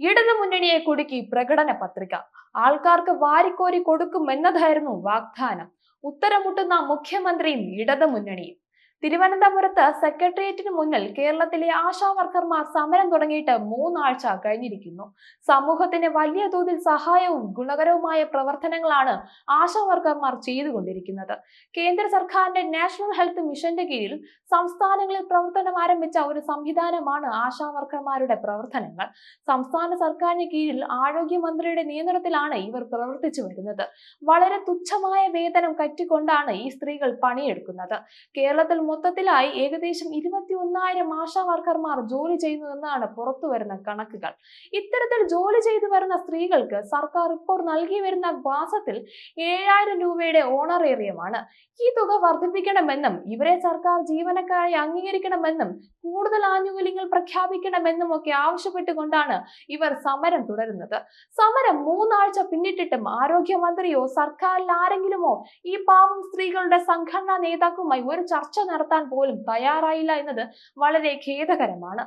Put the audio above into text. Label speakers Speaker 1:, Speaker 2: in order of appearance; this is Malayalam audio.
Speaker 1: ഇടതു മുന്നണിയെ കുടുക്കി പ്രകടന പത്രിക. ആൾക്കാർക്ക് വാരിക്കോരി കൊടുക്കുമെന്നതായിരുന്നു വാഗ്ദാനം. ഉത്തരമുട്ടുന്ന മുഖ്യമന്ത്രിയും ഇടതു മുന്നണിയും. തിരുവനന്തപുരത്ത് സെക്രട്ടേറിയറ്റിന് മുന്നിൽ കേരളത്തിലെ ആശാ വർക്കർമാർ സമരം തുടങ്ങിയിട്ട് മൂന്നാഴ്ച കഴിഞ്ഞിരിക്കുന്നു. സമൂഹത്തിന് വലിയ തോതിൽ സഹായവും ഗുണകരവുമായ പ്രവർത്തനങ്ങളാണ് ആശാ വർക്കർമാർ ചെയ്തുകൊണ്ടിരിക്കുന്നത്. കേന്ദ്ര സർക്കാരിന്റെ നാഷണൽ ഹെൽത്ത് മിഷന്റെ കീഴിൽ സംസ്ഥാനങ്ങളിൽ പ്രവർത്തനം ആരംഭിച്ച ഒരു സംവിധാനമാണ് ആശാ വർക്കർമാരുടെ പ്രവർത്തനങ്ങൾ. സംസ്ഥാന സർക്കാരിന് കീഴിൽ ആരോഗ്യമന്ത്രിയുടെ നിയന്ത്രണത്തിലാണ് ഇവർ പ്രവർത്തിച്ചു വരുന്നത്. വളരെ തുച്ഛമായ വേതനം കറ്റിക്കൊണ്ടാണ് ഈ സ്ത്രീകൾ പണിയെടുക്കുന്നത്. കേരളത്തിൽ മൊത്തത്തിലായി ഏകദേശം ഇരുപത്തി ഒന്നായിരം ആശാ വർക്കർമാർ ജോലി പുറത്തു വരുന്ന കണക്കുകൾ. ഇത്തരത്തിൽ ജോലി ചെയ്തു വരുന്ന സ്ത്രീകൾക്ക് സർക്കാർ ഇപ്പോൾ നൽകി വരുന്ന മാസത്തിൽ ഏഴായിരം രൂപയുടെ ഓണറേറിയമാണ്. ഈ തുക വർദ്ധിപ്പിക്കണമെന്നും ഇവരെ സർക്കാർ ജീവനക്കാരെ അംഗീകരിക്കണമെന്നും കൂടുതൽ ആനുകൂല്യങ്ങൾ പ്രഖ്യാപിക്കണമെന്നും ഒക്കെ ആവശ്യപ്പെട്ടുകൊണ്ടാണ് ഇവർ സമരം തുടരുന്നത്. സമരം മൂന്നാഴ്ച പിന്നിട്ടിട്ടും ആരോഗ്യമന്ത്രിയോ സർക്കാരിൽ ആരെങ്കിലുമോ ഈ പാവം സ്ത്രീകളുടെ സംഘടനാ നേതാക്കളുമായി ഒരു ചർച്ച നടത്താൻ പോലും തയ്യാറായില്ല എന്നത് വളരെ ഖേദകരമാണ്.